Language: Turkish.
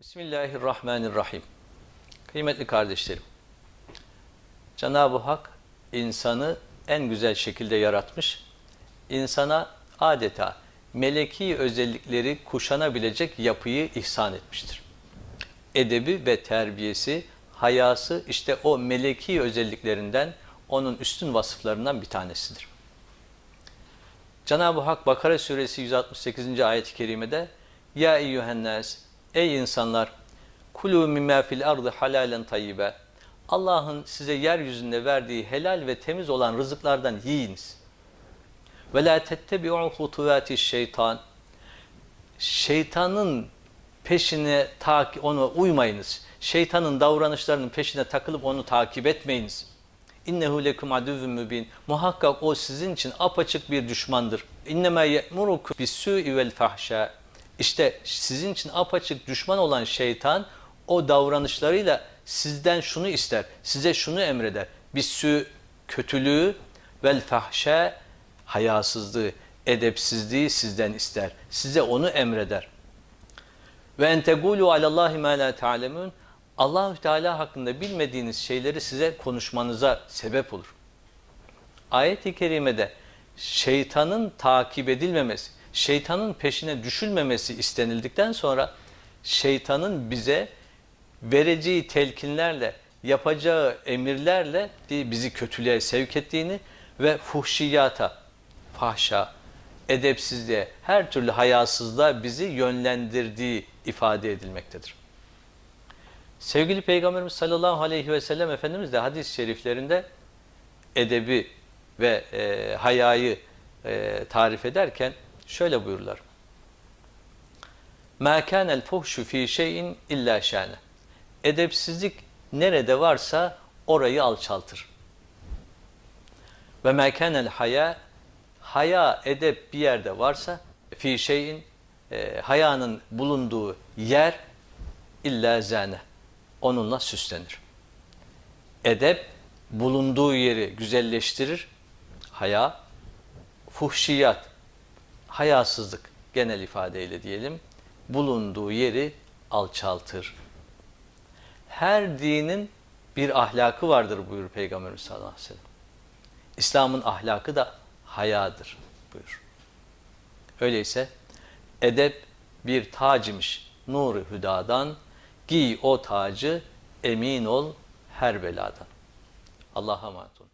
Bismillahirrahmanirrahim. Kıymetli kardeşlerim, Cenab-ı Hak insanı en güzel şekilde yaratmış. İnsana adeta meleki özellikleri kuşanabilecek yapıyı ihsan etmiştir. Edebi ve terbiyesi, hayası işte o meleki özelliklerinden, onun üstün vasıflarından bir tanesidir. Cenab-ı Hak Bakara suresi 168. ayet-i kerimede Ya eyyühennas Ey insanlar kulu mimma fil ardı halalen tayyibe Allah'ın size yeryüzünde verdiği helal ve temiz olan rızıklardan yiyiniz. Ve la tettebi'u hutuvati şeytan Şeytanın peşine takip onu uymayınız. Şeytanın davranışlarının peşine takılıp onu takip etmeyiniz. İnnehu lekum aduvvun mübin. Muhakkak o sizin için apaçık bir düşmandır. İnnemâ ye'murukum bis-sû'i vel fahşâ. İşte sizin için apaçık düşman olan şeytan o davranışlarıyla sizden şunu ister, size şunu emreder. Bis-sü kötülüğü vel fahşâ hayasızlığı, edepsizliği sizden ister. Size onu emreder. Ve en tegulu alallahi ma la ta'lemun. Allahü Teala hakkında bilmediğiniz şeyleri size konuşmanıza sebep olur. Ayet-i kerimede şeytanın takip edilmemesi, şeytanın peşine düşülmemesi istenildikten sonra şeytanın bize vereceği telkinlerle, yapacağı emirlerle bizi kötülüğe sevk ettiğini ve fuhşiyata, fahşa, edepsizliğe, her türlü hayasızlığa bizi yönlendirdiği ifade edilmektedir. Sevgili Peygamberimiz sallallahu aleyhi ve sellem Efendimiz de hadis-i şeriflerinde edebi ve e, hayayı e, tarif ederken şöyle buyururlar. مَا كَانَ الْفُحْشُ ف۪ي şeyin illa şâne. Edepsizlik nerede varsa orayı alçaltır. Ve مَا كَانَ haya Haya, edep bir yerde varsa fi şeyin e, hayanın bulunduğu yer illa zâne. Onunla süslenir. Edep bulunduğu yeri güzelleştirir. Haya, fuhşiyat, hayasızlık genel ifadeyle diyelim, bulunduğu yeri alçaltır. Her dinin bir ahlakı vardır buyur Peygamberimiz sallallahu aleyhi ve sellem. İslam'ın ahlakı da hayadır buyur. Öyleyse edep bir tacimiş nuru hüdadan, giy o tacı, emin ol her beladan. Allah'a emanet olun.